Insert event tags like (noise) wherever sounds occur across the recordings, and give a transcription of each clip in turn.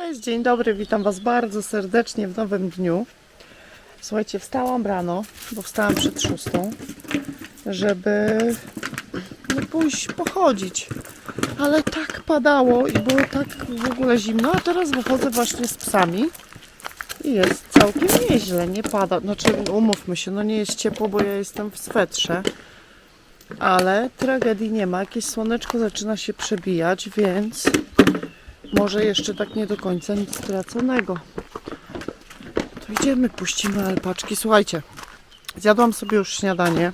Cześć, dzień dobry, witam Was bardzo serdecznie w nowym dniu. Słuchajcie, wstałam rano, bo wstałam przed szóstą, żeby no, pójść pochodzić. Ale tak padało i było tak w ogóle zimno, a teraz wychodzę właśnie z psami i jest całkiem nieźle, nie pada. Znaczy, umówmy się, no nie jest ciepło, bo ja jestem w swetrze, ale tragedii nie ma. Jakieś słoneczko zaczyna się przebijać, więc może jeszcze tak nie do końca nic straconego. To idziemy, puścimy alpaczki. Słuchajcie, zjadłam sobie już śniadanie.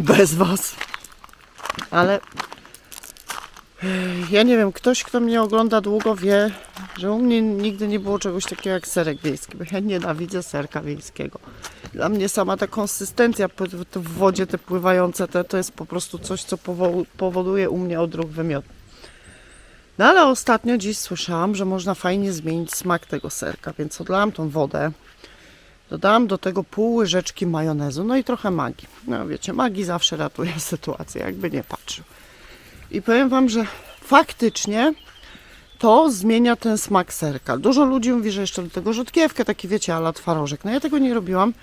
Bez was. Ale eh, ja nie wiem, ktoś, kto mnie ogląda długo wie, że u mnie nigdy nie było czegoś takiego jak serek wiejski, bo ja nienawidzę serka wiejskiego. Dla mnie sama ta konsystencja w wodzie, te pływające, te, to jest po prostu coś, co powo- powoduje u mnie odruch wymiotu. No ale ostatnio dziś słyszałam, że można fajnie zmienić smak tego serka, więc odlałam tą wodę. Dodałam do tego pół łyżeczki majonezu, no i trochę magii. No wiecie, magii zawsze ratuje (laughs) sytuację, jakby nie patrzył. I powiem Wam, że faktycznie to zmienia ten smak serka. Dużo ludzi mówi, że jeszcze do tego rzodkiewkę, taki wiecie, ala twarożek. No ja tego nie robiłam,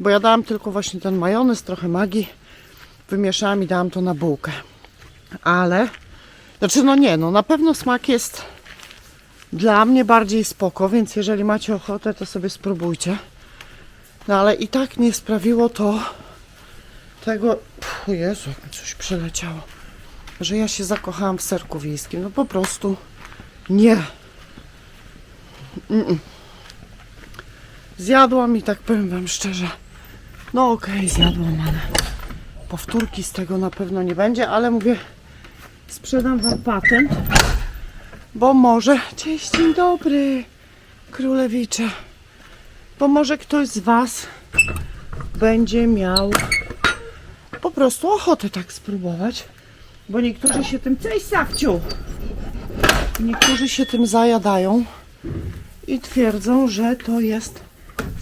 bo ja dałam tylko właśnie ten majonez, trochę magii, wymieszałam i dałam to na bułkę. Ale znaczy, no nie, no na pewno smak jest dla mnie bardziej spoko, więc jeżeli macie ochotę, to sobie spróbujcie. No ale i tak nie sprawiło to tego. Jezu, jak mi coś przeleciało. Że ja się zakochałam w serku wiejskim. No po prostu nie. Mm-mm. Zjadłam i tak powiem Wam szczerze. No okej, zjadłam, ale powtórki z tego na pewno nie będzie, ale mówię sprzedam wam patent, bo może, cześć, dzień dobry, królewicze, bo może ktoś z was będzie miał po prostu ochotę tak spróbować, bo niektórzy się tym, cześć Sawciu, niektórzy się tym zajadają i twierdzą, że to jest,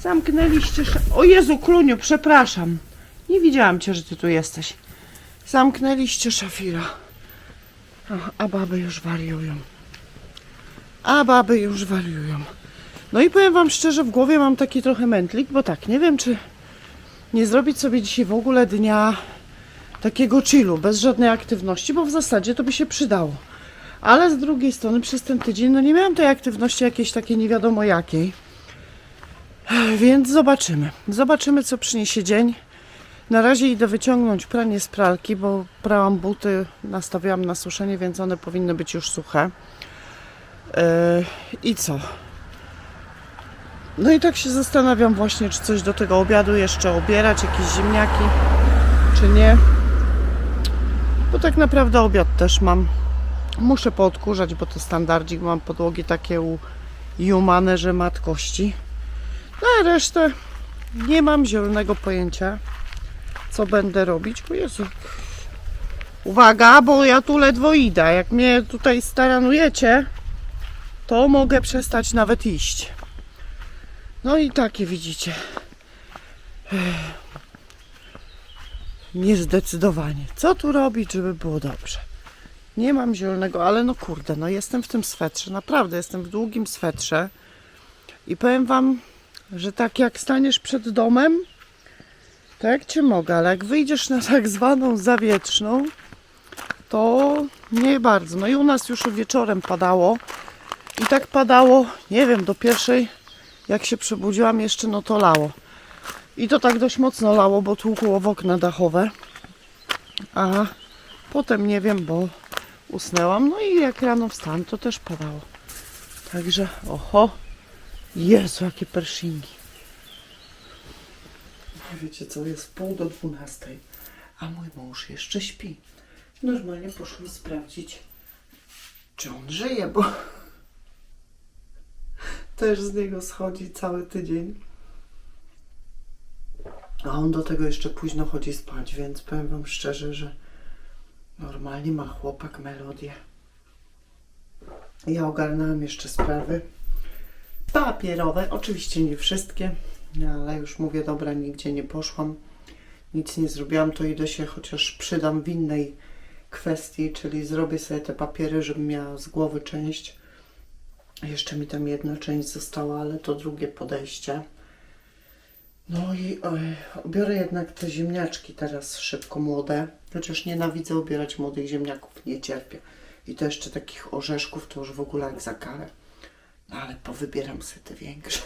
zamknęliście, o Jezu, Kluniu, przepraszam, nie widziałam cię, że ty tu jesteś, zamknęliście szafira. A baby już wariują. A baby już wariują. No i powiem Wam szczerze, w głowie mam taki trochę mętlik, bo tak, nie wiem czy nie zrobić sobie dzisiaj w ogóle dnia takiego chillu, bez żadnej aktywności, bo w zasadzie to by się przydało. Ale z drugiej strony przez ten tydzień no nie miałam tej aktywności jakiejś takiej nie wiadomo jakiej. Więc zobaczymy. Zobaczymy co przyniesie dzień. Na razie idę wyciągnąć pranie z pralki, bo prałam buty, nastawiałam na suszenie, więc one powinny być już suche. Yy, I co? No i tak się zastanawiam właśnie, czy coś do tego obiadu jeszcze obierać, jakieś ziemniaki, czy nie. Bo tak naprawdę obiad też mam. Muszę poodkurzać, bo to standardzik, mam podłogi takie u jumane, że mat kości. No a resztę nie mam zielonego pojęcia co będę robić. O Jezu. Uwaga, bo ja tu ledwo idę. Jak mnie tutaj staranujecie, to mogę przestać nawet iść. No i takie widzicie. Niezdecydowanie. Co tu robić, żeby było dobrze? Nie mam zielonego, ale no kurde, no jestem w tym swetrze. Naprawdę jestem w długim swetrze. I powiem wam, że tak jak staniesz przed domem, tak cię mogę, ale jak wyjdziesz na tak zwaną zawietrzną, to nie bardzo. No i u nas już wieczorem padało. I tak padało, nie wiem, do pierwszej, jak się przebudziłam jeszcze, no to lało. I to tak dość mocno lało, bo tłukło w okna dachowe. A potem nie wiem, bo usnęłam. No i jak rano wstałam, to też padało. Także, oho, Jezu, jakie pershingi. Wiecie co, jest pół do dwunastej, a mój mąż jeszcze śpi. Normalnie poszłam sprawdzić, czy on żyje, bo też z niego schodzi cały tydzień. A on do tego jeszcze późno chodzi spać, więc powiem wam szczerze, że normalnie ma chłopak melodię. Ja ogarnęłam jeszcze sprawy papierowe, oczywiście nie wszystkie, ale już mówię, dobra, nigdzie nie poszłam, nic nie zrobiłam, to idę się chociaż przydam w innej kwestii, czyli zrobię sobie te papiery, żebym miała z głowy część Jeszcze mi tam jedna część została, ale to drugie podejście. No i oj, jednak te ziemniaczki teraz szybko młode. Chociaż nienawidzę ubierać młodych ziemniaków, nie cierpię. I to jeszcze takich orzeszków to już w ogóle jak za karę. No ale powybieram sobie te większe.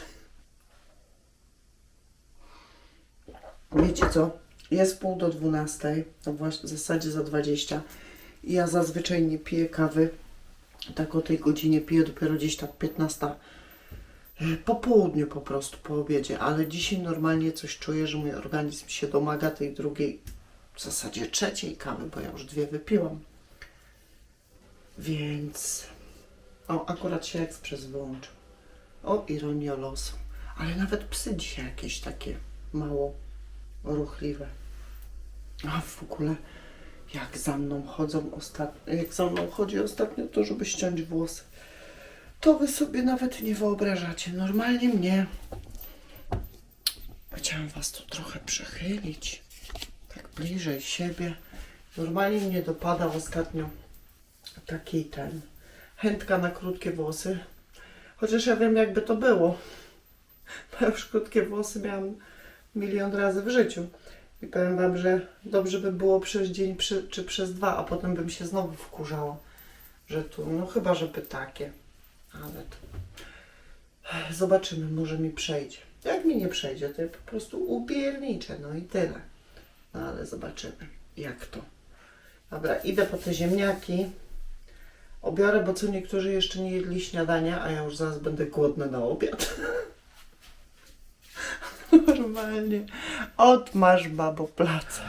Wiecie co? Jest pół do dwunastej, no właśnie w zasadzie za 20. I ja zazwyczaj nie piję kawy. Tak o tej godzinie piję dopiero gdzieś tak 15. e, Po południu po prostu, po obiedzie. Ale dzisiaj normalnie coś czuję, że mój organizm się domaga tej drugiej, w zasadzie trzeciej kawy, bo ja już dwie wypiłam. Więc... O, akurat się ekspres wyłączył. O, ironia losu. Ale nawet psy dzisiaj jakieś takie mało ruchliwe. A w ogóle jak za mną chodzą ostatnio, jak za mną chodzi ostatnio, to żeby ściąć włosy. To wy sobie nawet nie wyobrażacie. Normalnie mnie. Chciałam was tu trochę przechylić. Tak bliżej siebie. Normalnie mnie dopada ostatnio taki ten. Chętka na krótkie włosy. Chociaż ja wiem, jakby to było. (laughs) Bo już krótkie włosy miałam milion razy w życiu. I powiem Wam, że dobrze by było przez dzień przy, czy przez dwa, a potem bym się znowu wkurzała, że tu, no chyba, żeby takie. Ale to... Zobaczymy, może mi przejdzie. Jak mi nie przejdzie, to ja po prostu upierniczę, no i tyle. No ale zobaczymy, jak to. Dobra, idę po te ziemniaki. Obiorę, bo co niektórzy jeszcze nie jedli śniadania, a ja już zaraz będę głodna na obiad. (laughs) (laughs) Normalnie. Odmasz babo plac.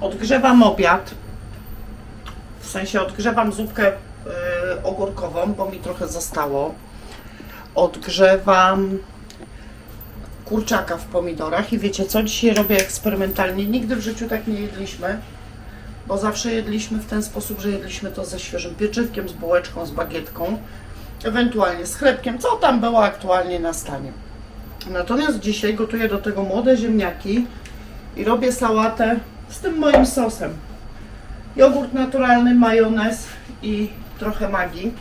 Odgrzewam obiad. W sensie odgrzewam zupkę y, ogórkową, bo mi trochę zostało. Odgrzewam kurczaka w pomidorach i wiecie co? Dzisiaj robię eksperymentalnie. Nigdy w życiu tak nie jedliśmy, bo zawsze jedliśmy w ten sposób, że jedliśmy to ze świeżym pieczywkiem, z bułeczką, z bagietką ewentualnie z chlebkiem, co tam było aktualnie na stanie. Natomiast dzisiaj gotuję do tego młode ziemniaki i robię sałatę z tym moim sosem. Jogurt naturalny, majonez i trochę magii.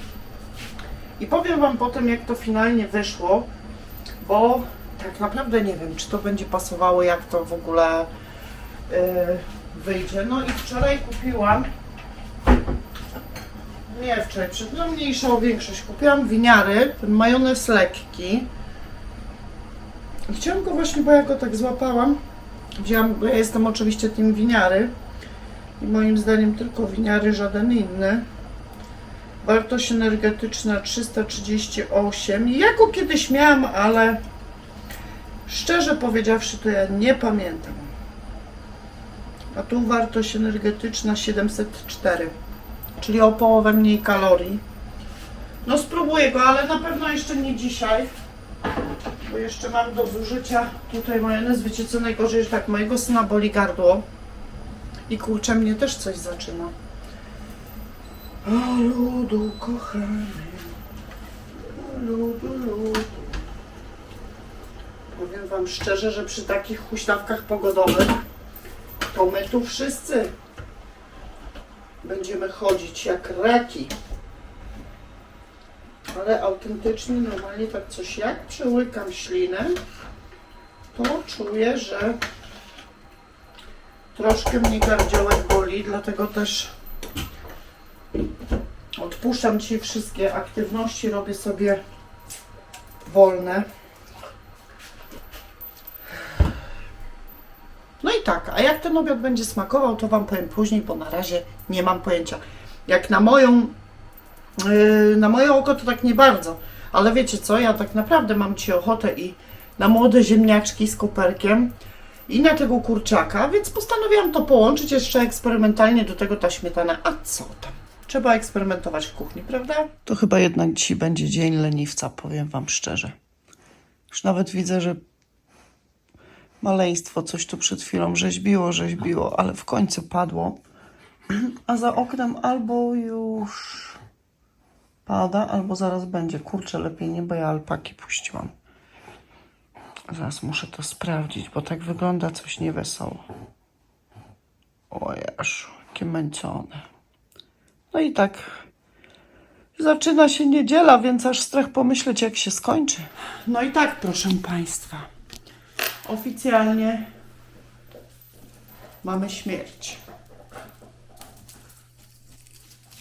I powiem Wam potem, jak to finalnie wyszło, bo tak naprawdę nie wiem, czy to będzie pasowało, jak to w ogóle yy, wyjdzie. No i wczoraj kupiłam nie wczoraj, przed no mniejszą większość. Kupiłam winiary, ten majonez lekki. Chciałam go właśnie, bo ja go tak złapałam. Wzięłam, bo ja jestem oczywiście tym winiary. I moim zdaniem tylko winiary, żaden inny. Wartość energetyczna 338. I ja go kiedyś miałam, ale szczerze powiedziawszy, to ja nie pamiętam. A tu wartość energetyczna 704 czyli o połowę mniej kalorii. No spróbuję go, ale na pewno jeszcze nie dzisiaj, bo jeszcze mam do zużycia tutaj majonez. Wiecie co najgorzej, że tak mojego syna boli gardło i kurczę mnie też coś zaczyna. O ludu kochany, ludu, ludu. Powiem Wam szczerze, że przy takich huśtawkach pogodowych to my tu wszyscy będziemy chodzić jak raki. Ale autentycznie, normalnie tak coś jak przełykam ślinę, to czuję, że troszkę mnie gardziołek boli, dlatego też odpuszczam dzisiaj wszystkie aktywności, robię sobie wolne. Tak, a jak ten obiad będzie smakował, to Wam powiem później, bo na razie nie mam pojęcia. Jak na moją, yy, na moje oko to tak nie bardzo, ale wiecie co, ja tak naprawdę mam Ci ochotę i na młode ziemniaczki z koperkiem i na tego kurczaka, więc postanowiłam to połączyć jeszcze eksperymentalnie do tego ta śmietana. A co tam? Trzeba eksperymentować w kuchni, prawda? To chyba jednak dzisiaj będzie dzień leniwca, powiem Wam szczerze. Już nawet widzę, że maleństwo coś tu przed chwilą rzeźbiło, rzeźbiło, ale w końcu padło. A za oknem albo już pada, albo zaraz będzie. Kurczę, lepiej nie, bo ja alpaki puściłam. Zaraz muszę to sprawdzić, bo tak wygląda coś niewesoło. O Jezu, jakie męczone. No i tak Zaczyna się niedziela, więc aż strach pomyśleć, jak się skończy. No i tak, proszę Państwa. Oficjalnie mamy śmierć.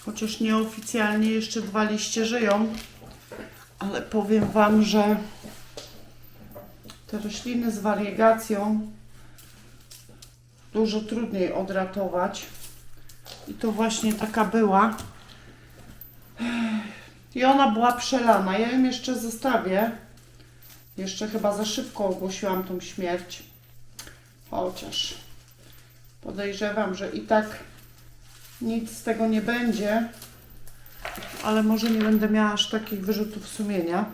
Chociaż nieoficjalnie jeszcze dwa liście żyją, ale powiem Wam, że te rośliny z wariegacją dużo trudniej odratować. I to właśnie taka była. I ona była przelana. Ja ją jeszcze zostawię. Jeszcze chyba za szybko ogłosiłam tą śmierć. Chociaż podejrzewam, że i tak nic z tego nie będzie. Ale może nie będę miała aż takich wyrzutów sumienia.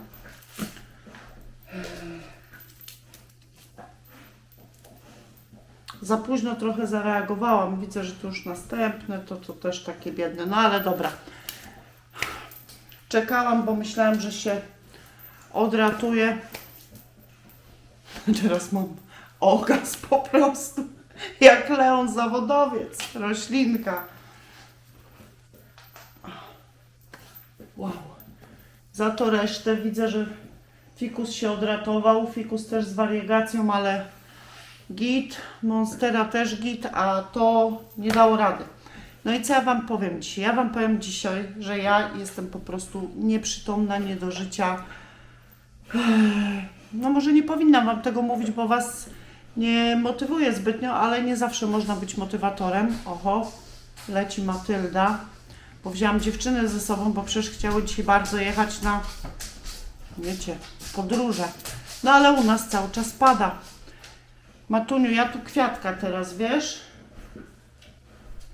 Za późno trochę zareagowałam. Widzę, że to już następne, to, to też takie biedne. No ale dobra. Czekałam, bo myślałam, że się odratuje. (laughs) Teraz mam okaz po prostu. Jak Leon zawodowiec. Roślinka. Wow. Za to resztę widzę, że fikus się odratował. Fikus też z wariegacją, ale git. Monstera też git, a to nie dało rady. No i co ja Wam powiem dzisiaj? Ja Wam powiem dzisiaj, że ja jestem po prostu nieprzytomna, nie do życia. No może nie powinnam Wam tego mówić, bo Was nie motywuje zbytnio, ale nie zawsze można być motywatorem. Oho, leci Matylda, bo wzięłam dziewczynę ze sobą, bo przecież chciały dzisiaj bardzo jechać na, wiecie, podróże. No ale u nas cały czas pada. Matuniu, ja tu kwiatka teraz, wiesz?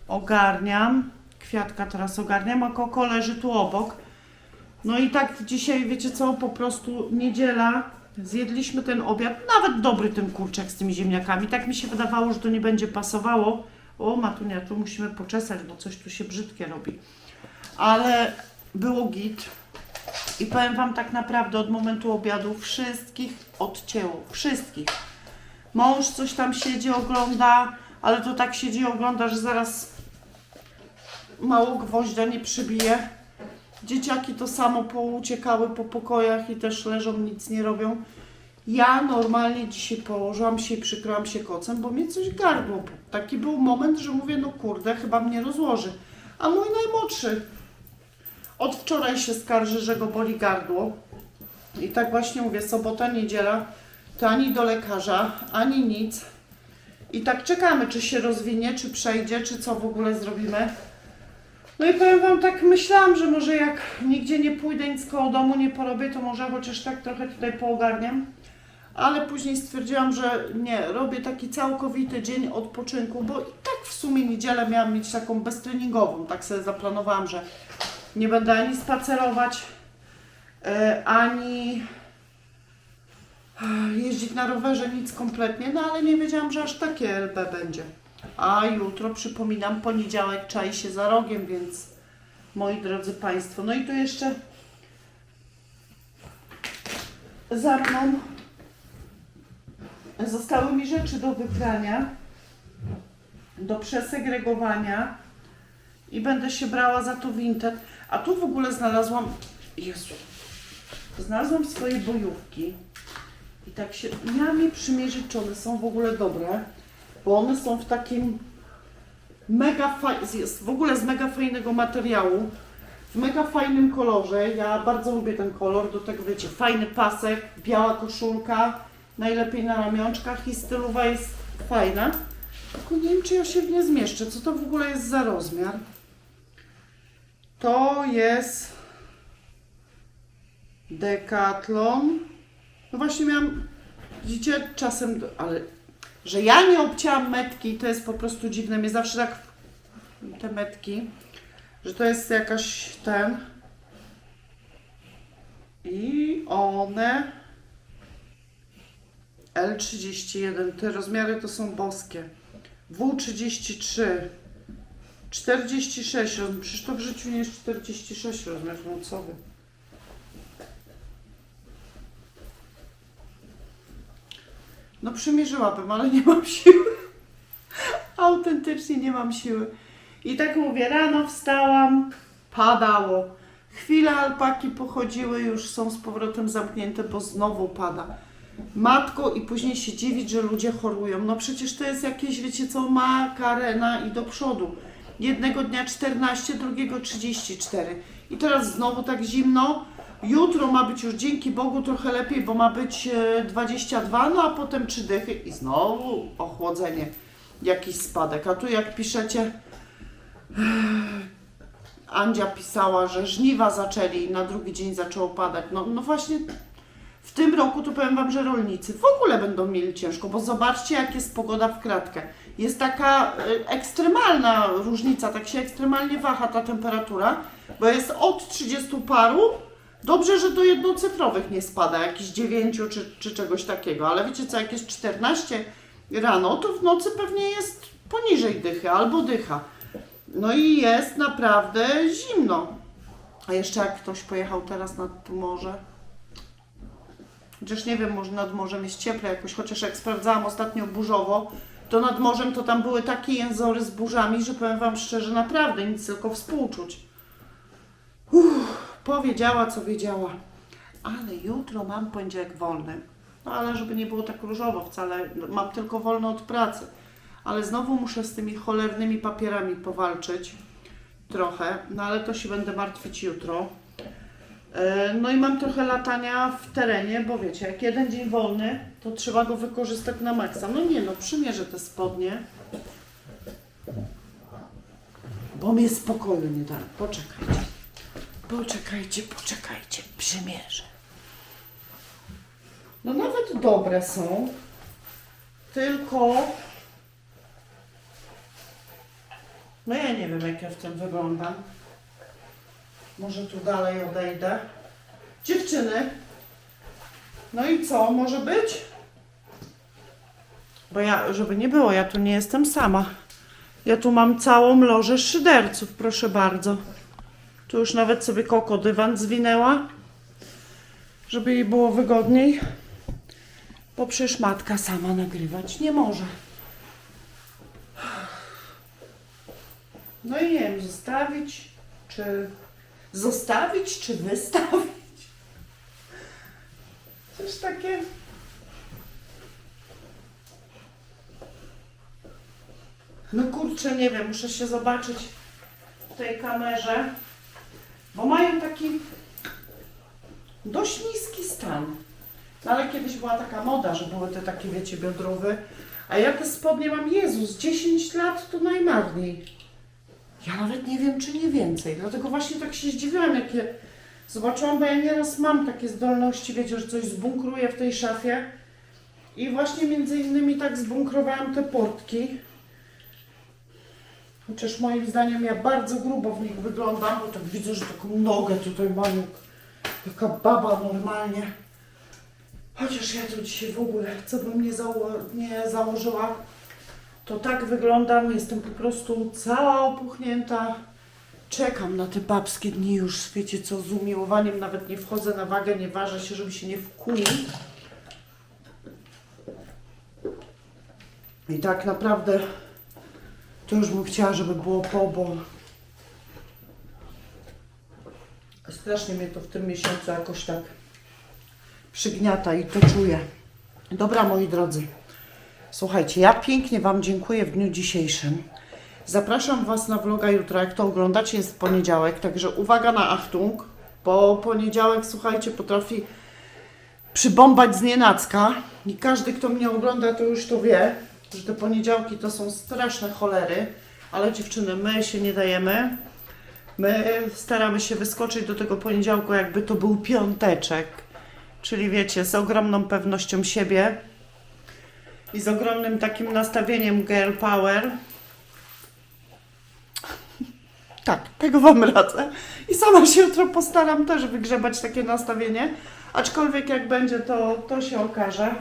Ogarniam. Kwiatka teraz ogarniam, a koko leży tu obok. No i tak dzisiaj, wiecie co, po prostu niedziela, zjedliśmy ten obiad, nawet dobry ten kurczak z tymi ziemniakami. Tak mi się wydawało, że to nie będzie pasowało. O, Matunia, tu musimy poczesać, bo coś tu się brzydkie robi. Ale było git. I powiem Wam tak naprawdę od momentu obiadu wszystkich odcięło. Wszystkich. Mąż coś tam siedzi, ogląda, ale to tak siedzi ogląda, że zaraz mało gwoździa nie przybije. Dzieciaki to samo pouciekały po pokojach i też leżą, nic nie robią. Ja normalnie dzisiaj położyłam się i przykryłam się kocem, bo mnie coś gardło. Taki był moment, że mówię, no kurde, chyba mnie rozłoży. A mój najmłodszy od wczoraj się skarży, że go boli gardło. I tak właśnie mówię, sobota, niedziela, to ani do lekarza, ani nic. I tak czekamy, czy się rozwinie, czy przejdzie, czy co w ogóle zrobimy. No i powiem Wam, tak myślałam, że może jak nigdzie nie pójdę, nic koło domu nie porobię, to może chociaż tak trochę tutaj poogarniam. Ale później stwierdziłam, że nie, robię taki całkowity dzień odpoczynku, bo i tak w sumie niedzielę miałam mieć taką beztreningową. Tak sobie zaplanowałam, że nie będę ani spacerować, e, ani e, jeździć na rowerze, nic kompletnie, no ale nie wiedziałam, że aż takie LB będzie. A jutro, przypominam, poniedziałek czai się za rogiem, więc moi drodzy Państwo, no i tu jeszcze za mną zostały mi rzeczy do wyprania, do przesegregowania i będę się brała za to Vinted. A tu w ogóle znalazłam, Jezu, znalazłam swoje bojówki i tak się, miałam je przymierzyć, czy one są w ogóle dobre, bo one są w takim mega jest w ogóle z mega fajnego materiału, w mega fajnym kolorze. Ja bardzo lubię ten kolor, do tego wiecie, fajny pasek, biała koszulka, najlepiej na ramionczkach i stylowa jest fajna. Tylko nie wiem, czy ja się w nie zmieszczę. Co to w ogóle jest za rozmiar? To jest Decathlon. No właśnie miałam, widzicie, czasem, ale że ja nie obcięłam metki, to jest po prostu dziwne. Mnie zawsze tak te metki, że to jest jakaś ten i one L31, te rozmiary to są boskie. W33 46 rozmiar. Przecież to w życiu nie jest 46 rozmiar nocowy. No przymierzyłabym, ale nie mam siły. Autentycznie nie mam siły. I tak mówię, rano wstałam, padało. Chwilę alpaki pochodziły, już są z powrotem zamknięte, bo znowu pada. Matko i później się dziwić, że ludzie chorują. No przecież to jest jakieś, wiecie co, makarena i do przodu. Jednego dnia 14, drugiego 34. I teraz znowu tak zimno. Jutro ma być już dzięki Bogu trochę lepiej, bo ma być e, 22, no a potem 3 dychy i znowu ochłodzenie, jakiś spadek. A tu jak piszecie, Andzia pisała, że żniwa zaczęli i na drugi dzień zaczęło padać. No, no właśnie w tym roku to powiem Wam, że rolnicy w ogóle będą mieli ciężko, bo zobaczcie jak jest pogoda w kratkę. Jest taka e, ekstremalna różnica, tak się ekstremalnie waha ta temperatura, bo jest od 30 paru, dobrze, że do jednocyfrowych nie spada, jakichś 9 czy, czy czegoś takiego, ale wiecie co, jak jest 14 rano, to w nocy pewnie jest poniżej dychy albo dycha. No i jest naprawdę zimno. A jeszcze jak ktoś pojechał teraz nad morze. Chociaż nie wiem, może nad morzem jest cieplej jakoś, chociaż jak sprawdzałam ostatnio burzowo, to nad morzem to tam były takie jęzory z burzami, że powiem Wam szczerze, naprawdę nic tylko współczuć. Uff, powiedziała co wiedziała. Ale jutro mam poniedziałek wolny. No ale żeby nie było tak różowo wcale, mam tylko wolny od pracy. Ale znowu muszę z tymi cholernymi papierami powalczyć trochę, no ale to się będę martwić jutro. E, No i mam trochę latania w terenie, bo wiecie, jak jeden dzień wolny, to trzeba go wykorzystać na maksa. No nie no, przymierzę te spodnie. Bo mnie spokoju nie da. Poczekajcie. Poczekajcie, poczekajcie. Przymierzę. No nawet dobre są. Tylko... No ja nie wiem, jak ja w tym wyglądam. Może tu dalej odejdę. Dziewczyny. No i co, może być? Bo ja, żeby nie było, ja tu nie jestem sama. Ja tu mam całą lożę szyderców, proszę bardzo. Tu już nawet sobie koko dywan zwinęła, żeby jej było wygodniej. Bo przecież matka sama nagrywać nie może. No i nie wiem, zostawić, czy zostawić, czy wystawić. Coś takie. No kurczę, nie wiem, muszę się zobaczyć w tej kamerze, bo mają taki dość niski stan. No ale kiedyś była taka moda, że były te takie, wiecie, biodrowe. A ja te spodnie mam, Jezus, 10 lat to najmarniej. Ja nawet nie wiem, czy nie więcej. Dlatego właśnie tak się zdziwiłam, jak je zobaczyłam, bo ja nieraz mam takie zdolności, wiecie, że coś zbunkruję w tej szafie. I właśnie między innymi tak zbunkrowałam te portki. Chociaż moim zdaniem ja bardzo grubo w nich wyglądam, bo tak widzę, że taką nogę tutaj mam, jak taka baba normalnie. Chociaż ja tu dzisiaj w ogóle, co bym nie, zało- nie założyła, to tak wyglądam, jestem po prostu cała opuchnięta. Czekam na te babskie dni już, wiecie co, z umiłowaniem nawet nie wchodzę na wagę, nie ważę się, żeby się nie wkulić. I tak naprawdę to już bym chciała, żeby było po, bo strasznie mnie to w tym miesiącu jakoś tak przygniata i to czuję. Dobra, moi drodzy. Słuchajcie, ja pięknie Wam dziękuję w dniu dzisiejszym. Zapraszam Was na vloga jutro. Jak to oglądacie, jest poniedziałek, także uwaga na Achtung, bo poniedziałek, słuchajcie, potrafi przybombać z. I każdy, kto mnie ogląda, to już to wie, że te poniedziałki to są straszne cholery. Ale dziewczyny, my się nie dajemy. My staramy się wyskoczyć do tego poniedziałku, jakby to był piąteczek. Czyli wiecie, z ogromną pewnością siebie i z ogromnym takim nastawieniem girl power. (laughs) Tak, tego Wam radzę. I sama się jutro postaram też wygrzebać takie nastawienie. Aczkolwiek jak będzie, to, to się okaże.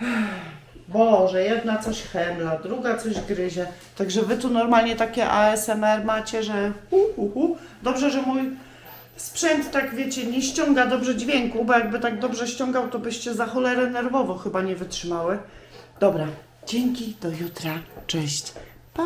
(sighs) Boże, jedna coś chemla, druga coś gryzie. Także Wy tu normalnie takie ASMR macie, że hu, hu, hu. Dobrze, że mój sprzęt tak wiecie, nie ściąga dobrze dźwięku, bo jakby tak dobrze ściągał, to byście za cholerę nerwowo chyba nie wytrzymały. Dobra, dzięki, do jutra, cześć, pa!